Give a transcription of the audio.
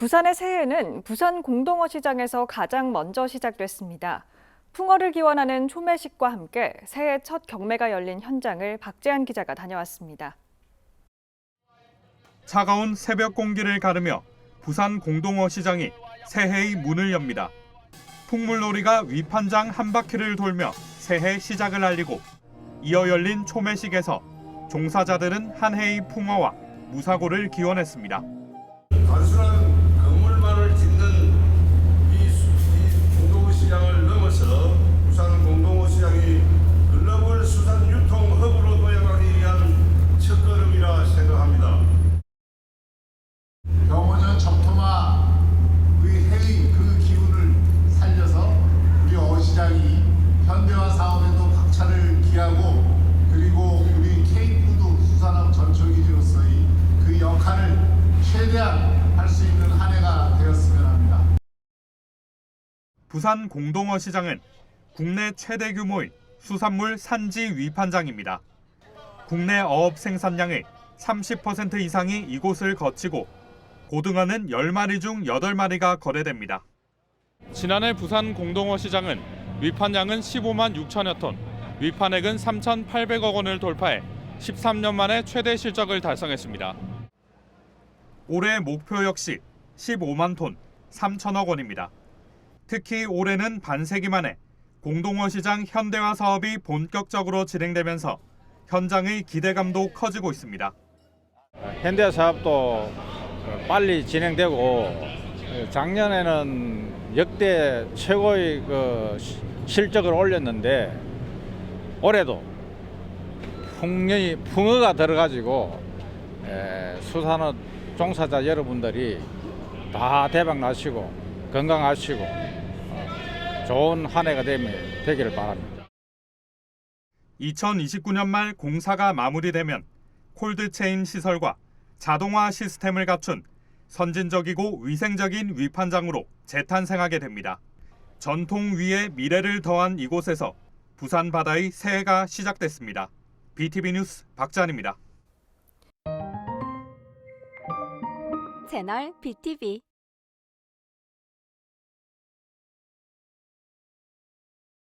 부산의 새해는 부산 공동어 시장에서 가장 먼저 시작됐습니다. 풍어를 기원하는 초매식과 함께 새해 첫 경매가 열린 현장을 박재한 기자가 다녀왔습니다. 차가운 새벽 공기를 가르며 부산 공동어 시장이 새해의 문을 엽니다. 풍물놀이가 위판장 한 바퀴를 돌며 새해 시작을 알리고 이어 열린 초매식에서 종사자들은 한 해의 풍어와 무사고를 기원했습니다. 단순한 역할을 최대한 할 수 있는 한 해가 되었으면 합니다. 부산 공동어 시장은 국내 최대 규모의 수산물 산지 위판장입니다. 국내 어업 생산량의 30% 이상이 이곳을 거치고 고등어는 10마리 중 8마리가 거래됩니다. 지난해 부산 공동어 시장은 위판량은 15만 6천여 톤, 위판액은 3,800억 원을 돌파해 13년 만에 최대 실적을 달성했습니다. 올해 목표 역시 15만 톤, 3천억 원입니다. 특히 올해는 반세기 만에 공동어 시장 현대화 사업이 본격적으로 진행되면서 현장의 기대감도 커지고 있습니다. 현대 사업도 빨리 진행되고 작년에는 역대 최고의 그 시- 실적을 올렸는데 올해도 풍년이 풍어가 들어가지고 에, 수산업 종사자 여러분들이 다 대박 나시고 건강하시고 어, 좋은 한 해가 되기를 바랍니다. 2029년 말 공사가 마무리되면 콜드체인 시설과 자동화 시스템을 갖춘 선진적이고 위생적인 위판장으로 재탄생하게 됩니다. 전통 위에 미래를 더한 이곳에서 부산 바다의 새해가 시작됐습니다. BTV 뉴스 박찬입니다. 채널 BTV